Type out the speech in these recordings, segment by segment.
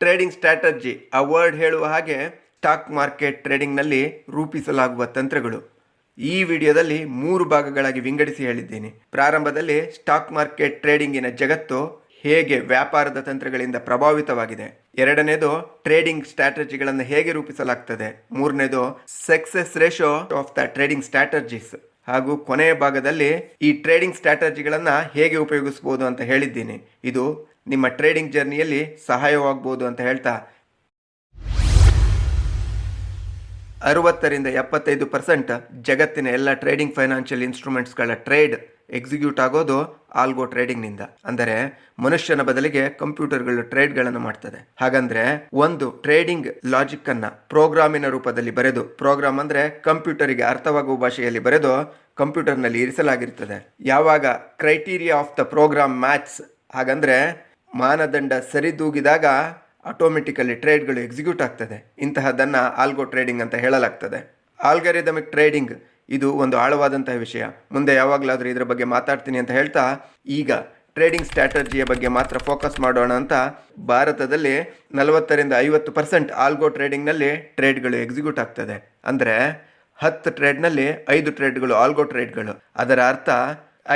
Trading strategy ಆ word ಹೇಳುವ ಹಾಗೆ ಸ್ಟಾಕ್ ಮಾರ್ಕೆಟ್ ಟ್ರೇಡಿಂಗ್ನಲ್ಲಿ ರೂಪಿಸಲಾಗುವ ತಂತ್ರಗಳು. ಈ ವಿಡಿಯೋದಲ್ಲಿ ಮೂರು ಭಾಗಗಳಾಗಿ ವಿಂಗಡಿಸಿ ಹೇಳಿದ್ದೀನಿ. ಪ್ರಾರಂಭದಲ್ಲಿ ಸ್ಟಾಕ್ ಮಾರ್ಕೆಟ್ ಟ್ರೇಡಿಂಗಿನ ಜಗತ್ತು ಹೇಗೆ ವ್ಯಾಪಾರದ ತಂತ್ರಗಳಿಂದ ಪ್ರಭಾವಿತವಾಗಿದೆ. ಎರಡನೇದು ಟ್ರೇಡಿಂಗ್ ಸ್ಟ್ರಾಟಜಿಗಳನ್ನು ಹೇಗೆ ರೂಪಿಸಲಾಗ್ತದೆ. ಮೂರನೇದು success ratio of the trading strategies. ಹಾಗೂ ಕೊನೆಯ ಭಾಗದಲ್ಲಿ ಈ ಟ್ರೇಡಿಂಗ್ ಸ್ಟ್ರಾಟಜಿಗಳನ್ನು ಹೇಗೆ ಉಪಯೋಗಿಸಬಹುದು ಅಂತ ಹೇಳಿದ್ದೀನಿ. ಇದು ನಿಮ್ಮ ಟ್ರೇಡಿಂಗ್ ಜರ್ನಿಯಲ್ಲಿ ಸಹಾಯವಾಗಬಹುದು ಅಂತ ಹೇಳ್ತಾ ಅರವತ್ತರಿಂದ ಎಪ್ಪತ್ತೈದು ಪರ್ಸೆಂಟ್ ಜಗತ್ತಿನ ಎಲ್ಲ ಟ್ರೇಡಿಂಗ್ ಫೈನಾನ್ಷಿಯಲ್ ಇನ್ಸ್ಟ್ರೂಮೆಂಟ್ಸ್ಗಳ ಟ್ರೇಡ್ ಎಕ್ಸಿಕ್ಯೂಟ್ ಆಗೋದು ಆಲ್ಗೋ ಟ್ರೇಡಿಂಗ್ನಿಂದ ಅಂದರೆ ಮನುಷ್ಯನ ಬದಲಿಗೆ ಕಂಪ್ಯೂಟರ್ಗಳು ಟ್ರೇಡ್ಗಳನ್ನು ಮಾಡ್ತದೆ. ಹಾಗಂದ್ರೆ ಒಂದು ಟ್ರೇಡಿಂಗ್ ಲಾಜಿಕ್ ಅನ್ನ ಪ್ರೋಗ್ರಾಮಿನ ರೂಪದಲ್ಲಿ ಬರೆದು ಪ್ರೋಗ್ರಾಮ್ ಅಂದ್ರೆ ಕಂಪ್ಯೂಟರಿಗೆ ಅರ್ಥವಾಗುವ ಭಾಷೆಯಲ್ಲಿ ಬರೆದು ಕಂಪ್ಯೂಟರ್ನಲ್ಲಿ ಇರಿಸಲಾಗಿರ್ತದೆ. ಯಾವಾಗ criteria of the program maths ಹಾಗಂದ್ರೆ ಮಾನದಂಡ ಸರಿದೂಗಿದಾಗ ಆಟೋಮೆಟಿಕಲಿ ಟ್ರೇಡ್ಗಳು ಎಕ್ಸಿಕ್ಯೂಟ್ ಆಗ್ತದೆ. ಇಂತಹದನ್ನು ಆಲ್ಗೋ ಟ್ರೇಡಿಂಗ್ ಅಂತ ಹೇಳಲಾಗ್ತದೆ. ಆಲ್ಗರಿದಮಿಕ್ ಟ್ರೇಡಿಂಗ್ ಇದು ಒಂದು ಆಳವಾದಂತಹ ವಿಷಯ. ಮುಂದೆ ಯಾವಾಗಲಾದರೂ ಇದರ ಬಗ್ಗೆ ಮಾತಾಡ್ತೀನಿ ಅಂತ ಹೇಳ್ತಾ, ಈಗ ಟ್ರೇಡಿಂಗ್ ಸ್ಟ್ರಾಟಜಿಯ ಬಗ್ಗೆ ಮಾತ್ರ ಫೋಕಸ್ ಮಾಡೋಣ ಅಂತ ಭಾರತದಲ್ಲಿ ನಲವತ್ತರಿಂದ ಐವತ್ತು ಪರ್ಸೆಂಟ್ ಆಲ್ಗೋ ಟ್ರೇಡಿಂಗ್ನಲ್ಲಿ ಟ್ರೇಡ್ಗಳು ಎಕ್ಸಿಕ್ಯೂಟ್ ಆಗ್ತದೆ. ಅಂದರೆ ಹತ್ತು ಟ್ರೇಡ್ನಲ್ಲಿ ಐದು ಟ್ರೇಡ್ಗಳು ಆಲ್ಗೋ ಟ್ರೇಡ್ಗಳು ಅದರ ಅರ್ಥ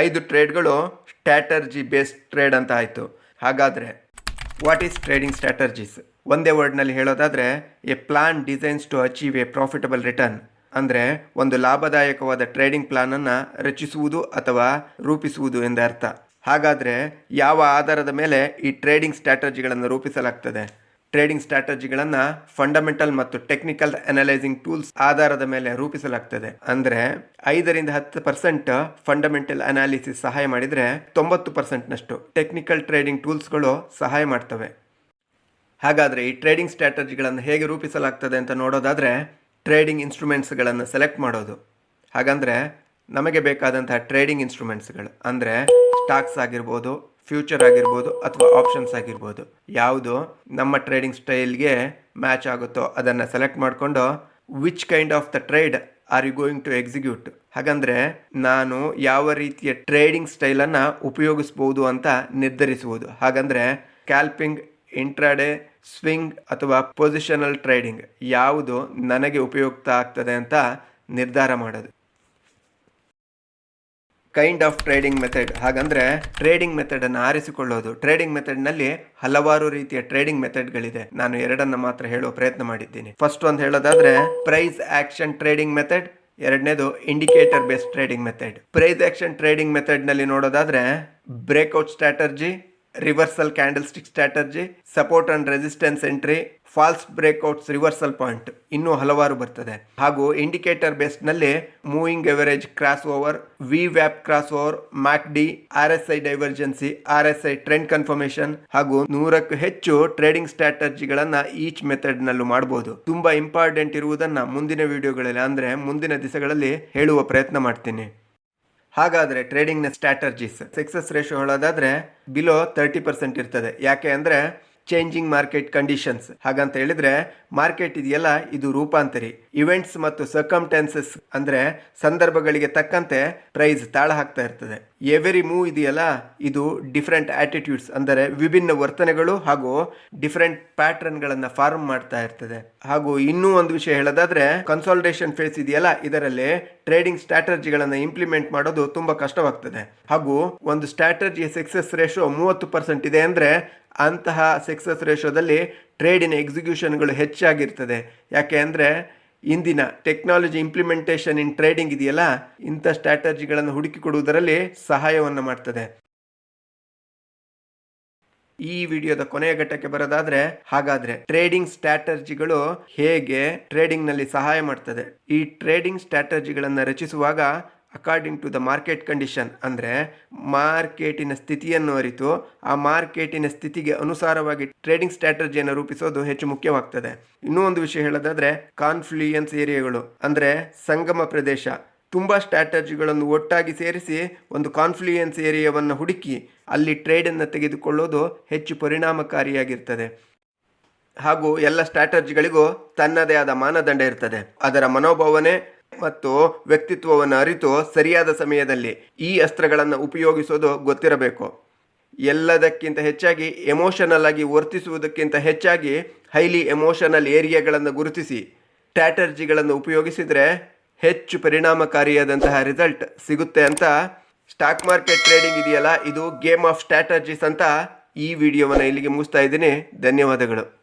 ಐದು ಟ್ರೇಡ್ಗಳು ಸ್ಟ್ರಾಟರ್ಜಿ ಬೇಸ್ಡ್ ಟ್ರೇಡ್ ಅಂತ ಆಯಿತು. ಹಾಗಾದರೆ ವಾಟ್ ಈಸ್ ಟ್ರೇಡಿಂಗ್ ಸ್ಟ್ರಾಟರ್ಜೀಸ್ ಒಂದೇ ವರ್ಡ್ನಲ್ಲಿ ಹೇಳೋದಾದರೆ a plan designs to achieve a profitable return ಅಂದರೆ, ಒಂದು ಲಾಭದಾಯಕವಾದ ಟ್ರೇಡಿಂಗ್ ಪ್ಲಾನನ್ನು ರಚಿಸುವುದು ಅಥವಾ ರೂಪಿಸುವುದು ಎಂದರ್ಥ. ಹಾಗಾದರೆ, ಯಾವ ಆಧಾರದ ಮೇಲೆ ಈ ಟ್ರೇಡಿಂಗ್ ಸ್ಟ್ರಾಟಜಿಗಳನ್ನು ರೂಪಿಸಲಾಗ್ತದೆ? ಟ್ರೇಡಿಂಗ್ ಸ್ಟ್ರಾಟಜಿಗಳನ್ನು ಫಂಡಮೆಂಟಲ್ ಮತ್ತು ಟೆಕ್ನಿಕಲ್ ಅನಲೈಸಿಂಗ್ ಟೂಲ್ಸ್ ಆಧಾರದ ಮೇಲೆ ರೂಪಿಸಲಾಗ್ತದೆ. ಅಂದ್ರೆ ಐದರಿಂದ ಹತ್ತು ಪರ್ಸೆಂಟ್ ಫಂಡಮೆಂಟಲ್ ಅನಾಲಿಸಿಸ್ ಸಹಾಯ ಮಾಡಿದರೆ ತೊಂಬತ್ತು ಪರ್ಸೆಂಟ್ನಷ್ಟು ಟೆಕ್ನಿಕಲ್ ಟ್ರೇಡಿಂಗ್ ಟೂಲ್ಸ್ಗಳು ಸಹಾಯ ಮಾಡ್ತವೆ. ಹಾಗಾದರೆ ಈ ಟ್ರೇಡಿಂಗ್ ಸ್ಟ್ರಾಟಜಿಗಳನ್ನು ಹೇಗೆ ರೂಪಿಸಲಾಗ್ತದೆ ಅಂತ ನೋಡೋದಾದರೆ ಟ್ರೇಡಿಂಗ್ ಇನ್ಸ್ಟ್ರೂಮೆಂಟ್ಸ್ಗಳನ್ನು ಸೆಲೆಕ್ಟ್ ಮಾಡೋದು. ಹಾಗಂದರೆ ನಮಗೆ ಬೇಕಾದಂತಹ ಟ್ರೇಡಿಂಗ್ ಇನ್ಸ್ಟ್ರೂಮೆಂಟ್ಸ್ಗಳು. ಅಂದರೆ ಸ್ಟಾಕ್ಸ್ ಆಗಿರ್ಬೋದು ಫ್ಯೂಚರ್ ಆಗಿರ್ಬೋದು ಅಥವಾ ಆಪ್ಷನ್ಸ್ ಆಗಿರ್ಬೋದು. ಯಾವುದು ನಮ್ಮ ಟ್ರೇಡಿಂಗ್ ಸ್ಟೈಲ್ಗೆ ಮ್ಯಾಚ್ ಆಗುತ್ತೋ ಅದನ್ನು ಸೆಲೆಕ್ಟ್ ಮಾಡಿಕೊಂಡು which kind of the trade are you going to execute ಹಾಗಂದ್ರೆ ನಾನು ಯಾವ ರೀತಿಯ ಟ್ರೇಡಿಂಗ್ ಸ್ಟೈಲನ್ನು ಉಪಯೋಗಿಸ್ಬೋದು ಅಂತ ನಿರ್ಧರಿಸುವುದು. ಹಾಗಂದ್ರೆ ಕ್ಯಾಲ್ಪಿಂಗ್ ಇಂಟ್ರಾಡೇ ಸ್ವಿಂಗ್ ಅಥವಾ ಪೊಸಿಷನಲ್ ಟ್ರೇಡಿಂಗ್ ಯಾವುದು ನನಗೆ ಉಪಯುಕ್ತ ಆಗ್ತದೆ ಅಂತ ನಿರ್ಧಾರ ಮಾಡೋದು. ಕೈಂಡ್ ಆಫ್ ಟ್ರೇಡಿಂಗ್ ಮೆಥಡ್ ಹಾಗಂದ್ರೆ ಟ್ರೇಡಿಂಗ್ ಮೆಥಡ್ ಅನ್ನು ಆರಿಸಿಕೊಳ್ಳೋದು. ಟ್ರೇಡಿಂಗ್ ಮೆಥಡ್ನಲ್ಲಿ ಹಲವಾರು ರೀತಿಯ ಟ್ರೇಡಿಂಗ್ ಮೆಥಡ್ಗಳಿದೆ ನಾನು ಎರಡನ್ನ ಮಾತ್ರ ಹೇಳುವ ಪ್ರಯತ್ನ ಮಾಡಿದ್ದೀನಿ. ಫಸ್ಟ್ ಒಂದು ಹೇಳೋದಾದ್ರೆ ಪ್ರೈಸ್ ಆಕ್ಷನ್ ಟ್ರೇಡಿಂಗ್ ಮೆಥಡ್ ಎರಡನೇದು indicator based trading method price action trading ಮೆಥಡ್ನಲ್ಲಿ ನೋಡೋದಾದ್ರೆ breakout strategy reversal candlestick strategy support and resistance entry false breakouts reversal point ಇನ್ನೂ ಹಲವಾರು ಬರ್ತದೆ. ಹಾಗೂ ಇಂಡಿಕೇಟರ್ ಬೇಸ್ಡ್ನಲ್ಲಿ ಮೂವಿಂಗ್ ಎವರೇಜ್ ಕ್ರಾಸ್ ಓವರ್ ವಿ ವ್ಯಾಪ್ cross over MACD R S I divergence R S I trend confirmation ಹಾಗೂ ನೂರಕ್ಕೂ ಹೆಚ್ಚು ಟ್ರೇಡಿಂಗ್ ಸ್ಟ್ರಾಟಜಿಗಳನ್ನ ಈಚ್ ಮೆಥಡ್ ನಲ್ಲೂ ಮಾಡಬಹುದು ತುಂಬಾ ಇಂಪಾರ್ಟೆಂಟ್ ಇರುವುದನ್ನ ಮುಂದಿನ ವಿಡಿಯೋಗಳಲ್ಲಿ ಅಂದ್ರೆ ಮುಂದಿನ ದಿವಸಗಳಲ್ಲಿ ಹೇಳುವ ಪ್ರಯತ್ನ ಮಾಡ್ತೀನಿ. ಹಾಗಾದ್ರೆ ಟ್ರೇಡಿಂಗ್ನ ಸ್ಟ್ರಾಟರ್ಜೀಸ್ ಸಕ್ಸಸ್ ರೇಷಿಯೋ ಹೇಳೋದಾದ್ರೆ ಬಿಲೋ ತರ್ಟಿ ಪರ್ಸೆಂಟ್ ಇರ್ತದೆ. ಯಾಕೆ ಅಂದ್ರೆ ಚೇಂಜಿಂಗ್ ಮಾರ್ಕೆಟ್ ಕಂಡೀಷನ್ಸ್ ಹಾಗಂತ ಹೇಳಿದ್ರೆ ಮಾರ್ಕೆಟ್ ಇದೆಯಲ್ಲ, ಇದು ರೂಪಾಂತರಿ. ಇವೆಂಟ್ಸ್ ಮತ್ತು ಸರ್ಕಮ್ಟೆನ್ಸಸ್ ಅಂದ್ರೆ ಸಂದರ್ಭಗಳಿಗೆ ತಕ್ಕಂತೆ ಪ್ರೈಸ್ ತಾಳ ಹಾಕ್ತಾ ಇರ್ತದೆ. ಎವರಿ ಮೂವ್ ಇದೆಯಲ್ಲ, ಇದು ಡಿಫ್ರೆಂಟ್ ಆಟಿಟ್ಯೂಡ್ಸ್ ಅಂದರೆ ವಿಭಿನ್ನ ವರ್ತನೆಗಳು ಹಾಗೂ ಡಿಫ್ರೆಂಟ್ ಪ್ಯಾಟರ್ನ್ಗಳನ್ನ ಫಾರ್ಮ್ ಮಾಡ್ತಾ ಇರ್ತದೆ. ಹಾಗೂ ಇನ್ನೂ ಒಂದು ವಿಷಯ ಹೇಳೋದಾದ್ರೆ ಕನ್ಸಾಲ್ಟೇಷನ್ ಫೇಸ್ ಇದೆಯಲ್ಲ, ಇದರಲ್ಲಿ ಟ್ರೇಡಿಂಗ್ ಸ್ಟ್ರಾಟಜಿಗಳನ್ನು ಇಂಪ್ಲಿಮೆಂಟ್ ಮಾಡೋದು ತುಂಬಾ ಕಷ್ಟವಾಗ್ತದೆ. ಹಾಗೂ ಒಂದು ಸ್ಟ್ರಾಟಜಿ ಸಕ್ಸಸ್ ರೇಷೋ ಮೂವತ್ತು ಪರ್ಸೆಂಟ್ ಇದೆ ಅಂದ್ರೆ ಅಂತಹ ಸಕ್ಸಸ್ ರೇಷೋದಲ್ಲಿ ಟ್ರೇಡಿನ ಎಕ್ಸಿಕ್ಯೂಷನ್ಗಳು ಹೆಚ್ಚಾಗಿರ್ತದೆ. ಯಾಕೆ ಅಂದರೆ ಇಂದಿನ ಟೆಕ್ನಾಲಜಿ ಇಂಪ್ಲಿಮೆಂಟೇಷನ್ ಇನ್ ಟ್ರೇಡಿಂಗ್ ಇದೆಯಲ್ಲ, ಇಂಥ ಸ್ಟ್ರಾಟಜಿಗಳನ್ನು ಹುಡುಕಿಕೊಡುವುದರಲ್ಲಿ ಸಹಾಯವನ್ನು ಮಾಡ್ತದೆ. ಈ ವಿಡಿಯೋದ ಕೊನೆಯ ಘಟ್ಟಕ್ಕೆ ಬರೋದಾದ್ರೆ, ಹಾಗಾದ್ರೆ ಟ್ರೇಡಿಂಗ್ ಸ್ಟ್ರಾಟಜಿಗಳು ಹೇಗೆ ಟ್ರೇಡಿಂಗ್ನಲ್ಲಿ ಸಹಾಯ ಮಾಡ್ತದೆ? ಈ ಟ್ರೇಡಿಂಗ್ ಸ್ಟ್ರಾಟಜಿಗಳನ್ನು ರಚಿಸುವಾಗ according to the market condition ಅಂದರೆ ಮಾರ್ಕೆಟಿನ ಸ್ಥಿತಿಯನ್ನು ಅರಿತು, ಆ ಮಾರ್ಕೆಟಿನ ಸ್ಥಿತಿಗೆ ಅನುಸಾರವಾಗಿ ಟ್ರೇಡಿಂಗ್ ಸ್ಟ್ರಾಟಜಿಯನ್ನು ರೂಪಿಸೋದು ಹೆಚ್ಚು ಮುಖ್ಯವಾಗ್ತದೆ. ಇನ್ನೂ ಒಂದು ವಿಷಯ ಹೇಳೋದಾದರೆ ಕಾನ್ಫ್ಲೂಯನ್ಸ್ ಏರಿಯಾಗಳು, ಅಂದರೆ ಸಂಗಮ ಪ್ರದೇಶ, ತುಂಬ ಸ್ಟ್ರಾಟಜಿಗಳನ್ನು ಒಟ್ಟಾಗಿ ಸೇರಿಸಿ ಒಂದು ಕಾನ್ಫ್ಲೂಯೆನ್ಸ್ ಏರಿಯಾವನ್ನು ಹುಡುಕಿ ಅಲ್ಲಿ ಟ್ರೇಡನ್ನು ತೆಗೆದುಕೊಳ್ಳೋದು ಹೆಚ್ಚು ಪರಿಣಾಮಕಾರಿಯಾಗಿರ್ತದೆ. ಹಾಗೂ ಎಲ್ಲ ಸ್ಟ್ರಾಟಜಿಗಳಿಗೂ ತನ್ನದೇ ಆದ ಮಾನದಂಡ ಇರ್ತದೆ. ಅದರ ಮನೋಭಾವನೆ ಮತ್ತು ವ್ಯಕ್ತಿತ್ವವನ್ನು ಅರಿತು ಸರಿಯಾದ ಸಮಯದಲ್ಲಿ ಈ ಅಸ್ತ್ರಗಳನ್ನು ಉಪಯೋಗಿಸೋದು ಗೊತ್ತಿರಬೇಕು. ಎಲ್ಲದಕ್ಕಿಂತ ಹೆಚ್ಚಾಗಿ ಎಮೋಷನಲ್ ಆಗಿ ವರ್ತಿಸುವುದಕ್ಕಿಂತ ಹೆಚ್ಚಾಗಿ ಹೈಲಿ ಎಮೋಷನಲ್ ಏರಿಯಾಗಳನ್ನು ಗುರುತಿಸಿ ಸ್ಟ್ರಾಟರ್ಜಿಗಳನ್ನು ಉಪಯೋಗಿಸಿದರೆ ಹೆಚ್ಚು ಪರಿಣಾಮಕಾರಿಯಾದಂತಹ ರಿಸಲ್ಟ್ ಸಿಗುತ್ತೆ ಅಂತ ಸ್ಟಾಕ್ ಮಾರ್ಕೆಟ್ ಟ್ರೇಡಿಂಗ್ ಇದೆಯಲ್ಲ, ಇದು ಗೇಮ್ ಆಫ್ ಸ್ಟ್ರಾಟರ್ಜೀಸ್ ಅಂತ ಈ ವಿಡಿಯೋವನ್ನು ಇಲ್ಲಿಗೆ ಮುಗಿಸ್ತಾ ಇದ್ದೀನಿ. ಧನ್ಯವಾದಗಳು.